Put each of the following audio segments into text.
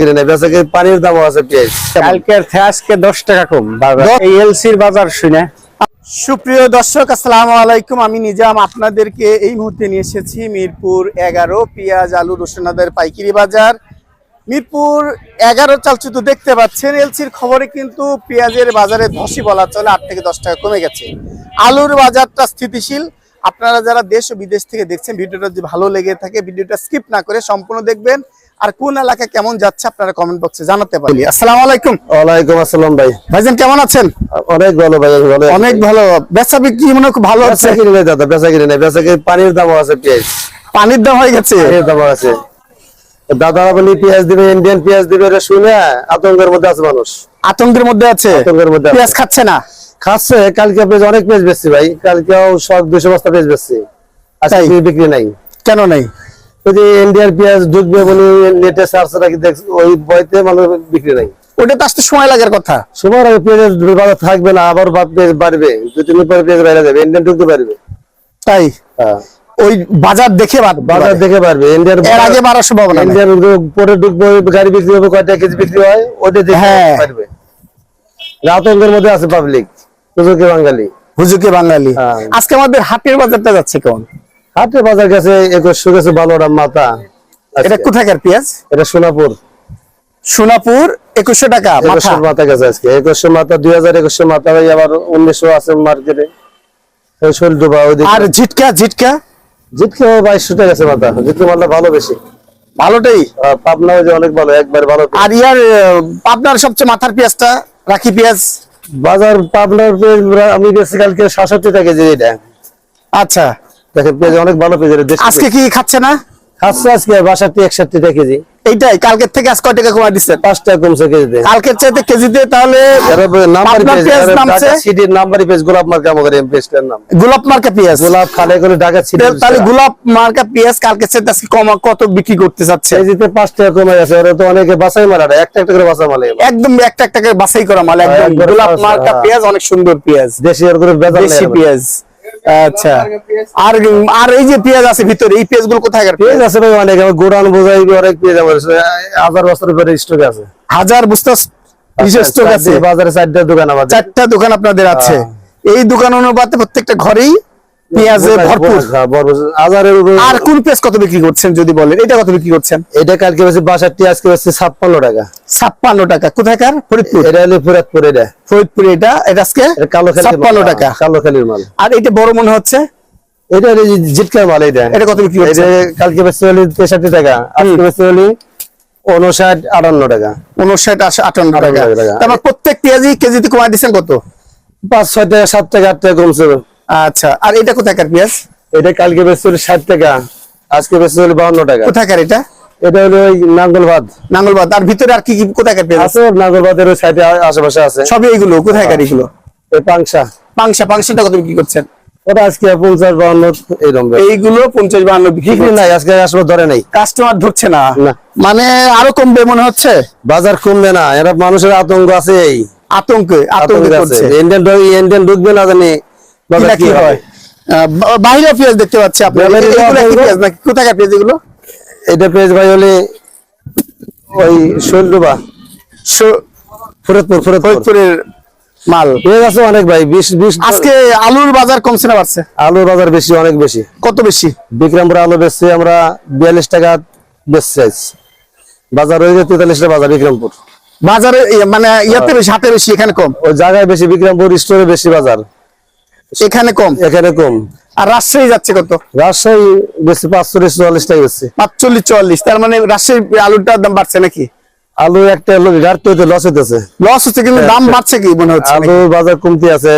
কিনে নেই বেচা কিনে পানির দামও আছে পেঁয়াজ। কালকের আজকে দশ টাকা কম। এই এলসির বাজার শুনে। সুপ্রিয় দর্শক আসসালামু আলাইকুম। আমি নিজাম আপনাদেরকে এই মুহূর্তে নিয়ে এসেছি মিরপুর এগারো পেঁয়াজ আলু রসুনাদের পাইকারি বাজার। মিরপুর এগারো চালচুতো দেখতে পাচ্ছেন। এলসির খবরে কিন্তু পেঁয়াজের বাজারে ধসি বলা চলে আট থেকে দশ টাকা কমে গেছে। আলুর বাজারটা স্থিতিশীল। আপনারা যারা দেশ ও বিদেশ থেকে দেখছেন ভিডিওটা যদি ভালো লেগে থাকে ভিডিওটা স্কিপ না করে সম্পূর্ণ দেখবেন। আর কোন এলাকা কেমন যাচ্ছে আপনারা কমেন্ট বক্সে জানাতে পারি আসসালামু আলাইকুম। ওয়ালাইকুম আসসালাম ভাই। ভাইজান কেমন আছেন? অনেক ভালো ভাই ভালো অনেক ভালো। বেচা বিক্রি মনে খুব ভালো হচ্ছে। বেচা কিনে নেই দাদা বেচা কিনে নেই। বেচা কিনে পানির দামও আছে পেঁয়াজ। পানির দাম হয়ে গেছে। পানির দামও আছে। দাদা বলি পেঁয়াজ দিবে ইন্ডিয়ান পেঁয়াজ দিবে এটা শুনে আতঙ্কের মধ্যে আছে মানুষ। আতঙ্কের মধ্যে আছে? আতঙ্কের মধ্যে আছে। পেঁয়াজ খাচ্ছে না? খাচ্ছে কালকে পেঁয়াজ অনেক পেঁয়াজ বেচছি ভাই। কালকেও সব দুশো বস্তা পেঁয়াজ বেচছি। আচ্ছা? বিক্রি নাই। কেন নেই? ওই যে ইন্ডিয়ান পেঁয়াজ ঢুকবে বলে নেটে সার্চ রাখি দেখ ওই বইতে মানুষ বিক্রি নাই। ওটা তো আসতে সময় লাগার কথা। সময় আগে পেঁয়াজ বাজার থাকবে না আবার বাড়বে। দু তিন পরে পেঁয়াজ বাইরে যাবে ইন্ডিয়ান ঢুকতে পারবে। তাই? হ্যাঁ। ওই বাজার দেখে বাজার দেখে পারবে ইন্ডিয়ান এর আগে বাড়ার সম্ভাবনা নেই। পরে ঢুকবে গাড়ি বিক্রি হবে কয়টা কেজি বিক্রি হয় ওটা দেখে হ্যাঁ। পারবে। মধ্যে আছে পাবলিক বাঙালি। হুজুকে বাঙালি। হ্যাঁ। আজকে আমাদের হাটের বাজারটা যাচ্ছে কেমন? হাটে বাজার গেছে একুশশো গেছে ভালোটা মাথা। এটা। কোথাকার পেঁয়াজ? এটা সোনাপুর। সোনাপুর একুশশো টাকা একুশশো মাথা। গেছে আজকে। একুশশো মাথা দুই হাজার একুশশো মাথা ভাই আবার উনিশশো আছে মার্কেটে। আর ঝিটকা ঝিটকা? বাইশশো টাকা মাথা। মাথা ভালো বেশি। ভালোটাই? পাবনা যে অনেক ভালো একবার ভালো আর ইয়ার আপনার সবচেয়ে মাথার পেঁয়াজটা রাখি পেঁয়াজ? বাজার পাবনার আমি বেশি কালকে সাতষট্টি টাকা কেজি এটা। আচ্ছা। দেখেন পেঁয়াজ অনেক ভালো পেঁয়াজ আজকে কি খাচ্ছে না? খাচ্ছে আজকে বাষট্টি একষট্টি টাকা কেজি। এইটাই কালকের থেকে আজ কয় টাকা কমা দিচ্ছেন? পাঁচ টাকা কমছে কেজিতে। কালকের চাইতে কেজিতে তাহলে নাম্বারি পেঁয়াজ পেঁয়াজ নামছে? সিটির নাম্বারি পেঁয়াজ গোলাপ মার্কা আমাদের পেঁয়াজটার নাম। গোলাপ মার্কা পেঁয়াজ। গোলাপ খালে করে ঢাকা সিটি তাহলে গোলাপ মার্কা পেঁয়াজ কালকে চাইতে আজকে কম কত বিক্রি করতে চাচ্ছে কেজিতে পাঁচ টাকা কমে গেছে ওরা তো অনেকে বাসাই মারা একটা একটা করে বাসা মালে একদম একটা একটা করে বাছাই করা মাল একদম গোলাপ মার্কা হ্যাঁ। পেঁয়াজ অনেক সুন্দর পেঁয়াজ। দেশি পেঁয়াজ। আচ্ছা। আর আর এই যে পেঁয়াজ আছে ভিতরে এই পেঁয়াজগুলো কোথায় পেঁয়াজ আছে ভাই অনেক আমার গোডাউন বোঝাই অনেক পেঁয়াজ আমার হাজার বস্তার উপরে স্টক আছে। হাজার বিশেষ স্টক আছে। বাজারে চারটা দোকান আমার চারটা দোকান আপনাদের আছে। এই দোকান অনুপাতে প্রত্যেকটা ঘরেই পেঁয়াজে ভরপুর? ভরপুর। হাজারের উপরে আর কোন পেঁয়াজ কত বিক্রি করছেন যদি বলেন? এটা কত বিক্রি করছেন? এটা কালকে বেশি বাষট্টি আজকে বেশি ছাপ্পান্ন টাকা। ছাপ্পান্ন টাকা। কোথাকার? ফরিদপুর। এটা হলো ফরিদপুর এটা। ফরিদপুর এটা। এটা আজকে কালো ছাপ্পান্ন টাকা। কালো খালির মাল। আর এটা বড় মনে হচ্ছে? এটা জিটকার মাল এটা এটা কত বিক্রি করছে কালকে বেশি হলো তেষট্টি টাকা। আজকে বেশি হলো উনষাট আটান্ন টাকা। উনষাট আশ- আটান্ন টাকা। আটান্ন টাকা। তারপর প্রত্যেক পেঁয়াজই কেজিতে কমাই দিচ্ছেন কত? পাঁচ ছয় টাকা সাত টাকা আট টাকা কমছে। আচ্ছা আর এটা কোথাকার পেঁয়াজ? এটা কালকে ষাট টাকা আজকে বাউন্ন টাকা। কোথাকার এটা? এটা হলো ওই নাঙ্গল ভাত নাঙ্গলবাদ আর ভিতরে আর কি কি কোথাকার পেঁয়াজ আছে আছে নাঙ্গল ভাতের ওই সাইডে আশেপাশে আছে। সবই এগুলো কোথাকার এগুলো? পাংশা। পাংশা পাংশাটা কত বিক্রি করছেন? ওটা আজকে পঞ্চাশ বাউন্ন এইরকম রেট। এইগুলো পঞ্চাশ বান্ন বিক্রি নাই আজকে আসলে ধরে নাই। কাস্টমার ধরছে না। মানে আরও কমবে মনে হচ্ছে? বাজার কমবে না এরা মানুষের আতঙ্ক আছে এই আতঙ্কে আতঙ্ক ইন্ডিয়ান ইন্ডিয়ান ঢুকবে না জানি। কি হয়? পেঁয়াজ দেখতে পাচ্ছি। পেঁয়াজ নাকি? কোথাকার পেঁয়াজ এগুলো? এটা পেজ ভাই হলে ওই শৈলডুবা। সো- ফরিদপুর ফরিদপুর। ফরিদপুরের মাল। পেঁয়াজ আছে অনেক ভাই বিশ বিশ আজকে আলুর বাজার কমছে না বাড়ছে? আলুর বাজার বেশি অনেক বেশি। কত বেশি? বিক্রমপুর আলু বেচছি আমরা বিয়াল্লিশ টাকা বেচছি। বাজার হয়ে যায় তেতাল্লিশ টাকা বাজার বিক্রমপুর। বাজারে ইয়ে মানে ইয়াতে বেশি হাতে বেশি এখানে কম? ওই জায়গায় বেশি বিক্রমপুর স্টোরে বেশি বাজার। এখানে কম? এখানে কম। আর রাজশাহী যাচ্ছে কত? রাজশাহী বেশি পাঁচশো চল্লিশ টাকা বেশি পাঁচচল্লিশ চুয়াল্লিশ তার মানে রাজশাহী আলুটার দাম বাড়ছে নাকি? আলু একটা আলু ঘাটতে হইতে লস হইতেছে। লস হচ্ছে কিন্তু দাম বাড়ছে কি মনে হচ্ছে আলু বাজার কমতি আছে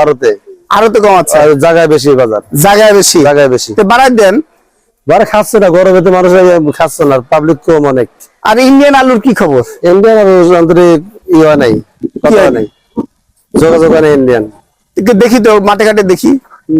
আরতে আরও তো কম আছে? জায়গায় বেশি বাজার। জায়গায় বেশি? জায়গায় বেশি। তো বাড়াই দেন। বারে খাচ্ছে না গরমে তো মানুষ খাচ্ছে না পাবলিক কম অনেক। আর ইন্ডিয়ান আলুর কি খবর? ইন্ডিয়ান আর আন্তরিক ইয়ে নাই কথা নাই। যোগাযোগ ইন্ডিয়ান দেখি তো মাঠে ঘাটে দেখি।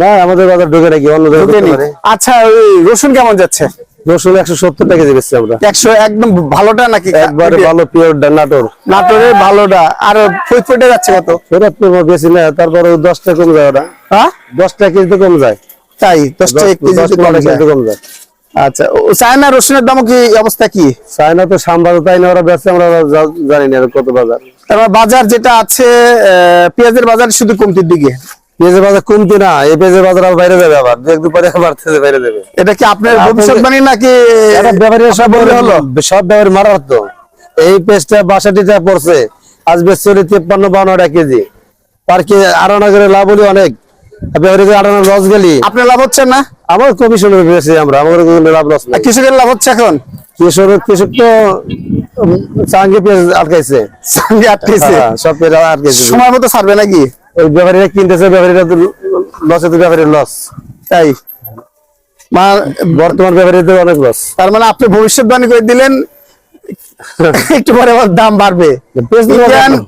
না আমাদের বাজার ঢুকে নাকি অন্য জায়গায়। আচ্ছা ওই রসুন কেমন যাচ্ছে? রসুন একশো সত্তর টাকা বেচছি আমরা। একশো একদম ভালোটা নাকি? একবারে ভালো পিওর নাটোর। নাটোরের ভালোটা। আর ফরিদপুরে যাচ্ছে কত? সেটা বেশি না তারপরে দশ টাকা কম যায় ওটা। হ্যাঁ? দশ টাকা কেজিতে কম যায়। তাই দশ দশ টাকা কেজি দশ কম পনেরো যায়। কেজিতে কম যায়। আচ্ছা চায়না রসুনের দামও কি অবস্থা কি? চায়না তো সাম্বাদ তাই না? ওরা ব্যবসা আমরা জানি না কত বাজার। তারপর বাজার যেটা আছে পেঁয়াজের বাজার শুধু কমতির দিকে? পেঁয়াজের বাজার কমতি না এই পেঁয়াজের বাজার আবার বাইরে যাবে আবার। দু একদিন পরে আবার বাইরে যাবে। এটা কি আপনার ভবিষ্যৎবাণী নাকি এটা ব্যাপারীরা সব বলে হলো। সব ব্যাপারী মারার তো। এই পেঁয়াজটা বাষট্টি পড়ছে। আজ বেশ চলে তিপ্পান্ন বাউন্ন টাকা কেজি। পার কে করে লাভ হলি অনেক। ব্যাপারীকে লস গেলি? আপনার লাভ হচ্ছে না? আমার কমিশন বেশি আমরা আমাদের কোনো লাভ লস নাই। কৃষকের লাভ হচ্ছে এখন? কৃষক কৃষক তো চাঙ্গে পেঁয়াজ আটকাইছে। সঙ্গে আটকেছে সব পেঁয়াজ আটকাইছে। সময় মতো ছাড়বে নাকি? ওই ব্যাপারীরা কিনতেছে ব্যাপারীরা তো লসে তো ব্যাপারীর লস। তাই? মা- বর্তমান ব্যাপারীদের অনেক লস। তার মানে আপনি ভবিষ্যৎবাণী করে দিলেন একটু পরে আবার দাম বাড়বে।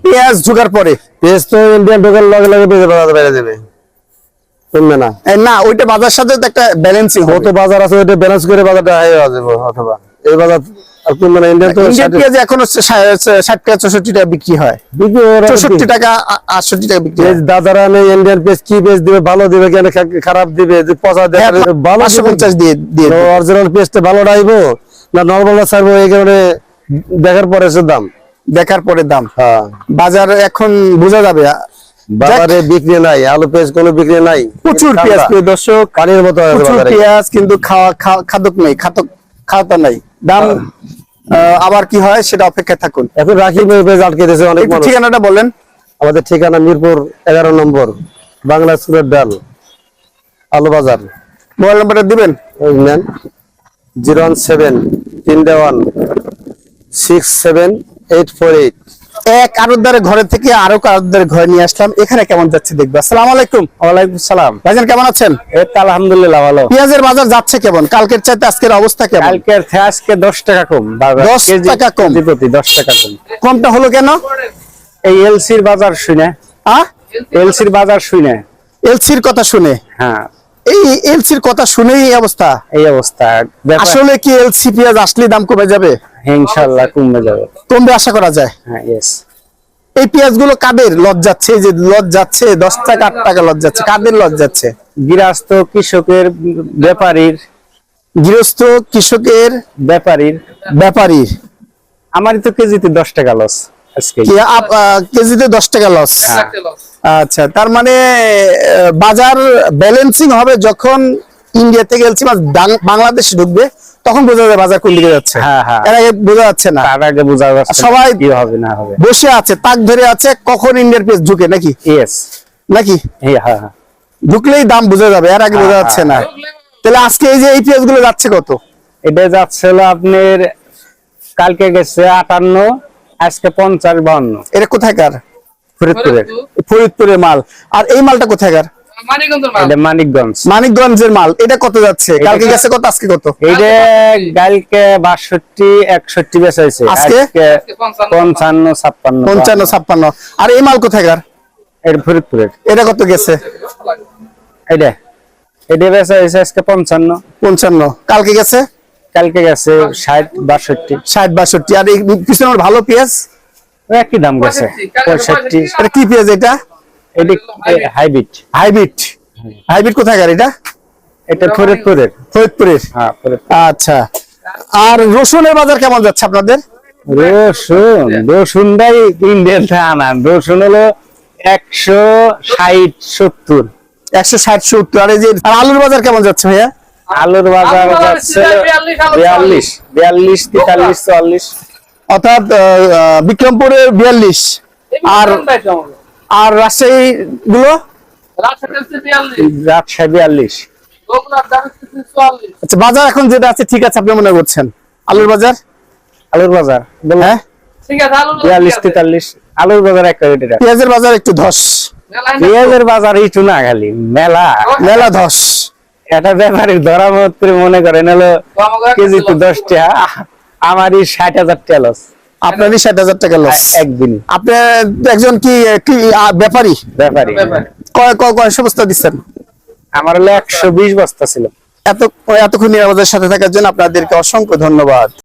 পেঁয়াজ ঢোকার পরে। পেঁয়াজ তো ইন্ডিয়ান ঢোকার লগে লগে পেঁয়াজ বাইরে যাবে। কমবে না। না ওইটা বাজার সাথে তো একটা ব্যালেন্সিং হতো বাজার আছে ওইটা ব্যালেন্স করে বাজারটা হাই হয়ে যাবে অথবা এই বাজার আর কমবে না ইন্ডিয়ান তো ইন্ডিয়ান পেঁয়াজ এখন হচ্ছে ষাট টাকা চৌষট্টি টাকা বিক্রি হয়। বিক্রি ওরা চৌষট্টি কি- টাকা আ- আটষট্টি টাকা বিক্রি হয়। দাদারা নেই ইন্ডিয়ান পেঁয়াজ কি পেঁয়াজ দিবে ভালো দিবে কেন খারাপ দিবে যে পচা হ্যাঁ, ভালো দিয়ে দিয়ে দেবে। অরিজিনাল পেঁয়াজটা ভালো না ছাড়বো এই কারণে দেখার পরে দাম। দেখার পরে দাম। হ্যাঁ। বাজার এখন বোঝা যাবে বাজারে বিক্রি নাই আলু পেঁয়াজ কোনো বিক্রি নাই। প্রচুর পেঁয়াজ প্রিয় দর্শক। পানির মতো প্রচুর পেঁয়াজ কিন্তু খাওয়া খাদক নেই খাতক খাওয়াতা নাই। দাম আবার কি হয় সেটা অপেক্ষায় থাকুন। এখন রাখি পেঁয়াজ আটকে দিয়েছে অনেক ঠিকানাটা বলেন। আমাদের ঠিকানা মিরপুর এগারো নম্বর বাংলা স্কুলের ডাল আলু বাজার। মোবাইল নাম্বারটা দিবেন? নেন। জিরো ওয়ান সেভেন তিনটে one six seven eight four eight. এক আরোদ্দারের ঘরে থেকে আরও আরোদ্দারের ঘরে নিয়ে আসলাম। এখানে কেমন যাচ্ছে দেখব। আসসালামু আলাইকুম। ওয়ালাইকুম সালাম। ভাইজান কেমন আছেন? এই তো আলহামদুলিল্লাহ ভালো। পেঁয়াজের বাজার যাচ্ছে কেমন? কালকের চাইতে আজকের অবস্থা কেমন? কালকের আজকে দশ টাকা কম। বাজার 10 কেজি- টাকা কম। প্রতি দশ টাকা কম। কমটা হলো কেন? এই এলসির বাজার শুনে। আহ এলসির বাজার শুনে। এলসির কথা শুনে। হ্যাঁ। এই এলসির কথা শুনেই এই অবস্থা। এই অবস্থা। আসলে কি এলসি পেঁয়াজ আসলে দাম কমে যাবে? কমে যাবে। কমবে আশা করা যায়। হ্যাঁ ইয়েস এই পেঁয়াজগুলো কাদের লজ যাচ্ছে? যে লজ যাচ্ছে দশ টাকা আট টাকা লজ যাচ্ছে কাদের লজ যাচ্ছে? গৃহস্থ কৃষকের ব্যাপারীর গৃহস্থ কৃষকের ব্যাপারীর। ব্যাপারীর। আমারই তো কেজিতে দশ টাকা লস কেজিতে দশ টাকা লস আচ্ছা তার মানে বাজার ব্যালেন্সিং হবে যখন ইন্ডিয়া থেকে এলসি মাছ বাংলাদেশে ঢুকবে তখন বোঝা যায় বাজার কোন দিকে যাচ্ছে। হ্যাঁ, হ্যাঁ। এর আগে বোঝা যাচ্ছে না। তার আগে বোঝা যাচ্ছে সবাই- কি হবে না হবে। বসে আছে তাক ধরে আছে কখন ইন্ডিয়ার পেজ ঢুকে নাকি? ইয়েস নাকি? হ্যাঁ হ্যাঁ। ঢুকলেই দাম বোঝা যাবে এর আগে বোঝা হ্যাঁ, যাচ্ছে না। তাহলে আজকে এই যে এই পেঁয়াজগুলো যাচ্ছে কত? এটা যাচ্ছে হলো আপনার কালকে গেছে আটান্ন আজকে পঞ্চাশ বাউন্ন। এটা কোথাকার ফরিদপুরের। ফরিদপুরের মাল। আর এই মালটা কোথাকার মানিকগঞ্জের মানিকগঞ্জ। মানিকগঞ্জের মাল। এটা কত যাচ্ছে? কালকে গেছে কত? আজকে কত? এইটা কালকে বাষট্টি একষট্টি আজকে? আজকে পঞ্চান্ন, পঞ্চান্ন ছাপ্পান্ন। পঞ্চান্ন ছাপ্পান্ন। আর এই মাল কোথাকার এটা ফরিদপুরের। এটা কত গেছে? এটা এটা বেচা হয়েছে আজকে পঞ্চান্ন। পঞ্চান্ন। কালকে গেছে? কালকে গেছে ষাট বাষট্টি। ষাট বাষট্টি। আর এই পিছনে আমার ভালো পেঁয়াজ? একই দাম গেছে। পঁয়ষট্টি। এটা কি পেঁয়াজ এটা? এটা হাইব্রিড। হাইব্রিড। হাইব্রিড কোথাকার এটা? এটা ফরিদপুরের। ফরিদপুরের? হ্যাঁ আচ্ছা। আর রসুনের বাজার কেমন যাচ্ছে আপনাদের? রসুন রসুনটাই ইন্ডিয়ান আনা রসুন হলো একশো ষাট সত্তর। একশো ষাট সত্তর। আর এই যে আলুর বাজার কেমন যাচ্ছে ভাইয়া? আলুর বাজার যাচ্ছে বিয়াল্লিশ, বিয়াল্লিশ তেতাল্লিশ চুয়াল্লিশ। অর্থাৎ বিক্রমপুরের বিয়াল্লিশ। আর আর রাজশাহী গুলো রাজশাহী বিয়াল্লিশ। আচ্ছা বাজার এখন যেটা আছে ঠিক আছে আপনি মনে করছেন। আলুর বাজার? আলুর বাজার হ্যাঁ? বিয়াল্লিশ তেতাল্লিশ আলুর বাজার একটা পেঁয়াজের বাজার একটু ধস। পেঁয়াজের বাজার একটু না খালি মেলা। মেলা ধস। এটা ব্যাপারে ধরা মাত্র মনে করেন হলো কেজিতে দশ টাকা। আমারই ষাট হাজার টাকা লস আপনারই ষাট হাজার টাকা লস একদিন আপনি একজন কি কি, আহ, ব্যাপারী? ব্যাপারী। কয় কয় কয়শো বস্তা দিচ্ছেন? আমার হলো একশো বিশ বস্তা ছিল। এত এতক্ষণ আমাদের সাথে থাকার জন্য আপনাদেরকে অসংখ্য ধন্যবাদ।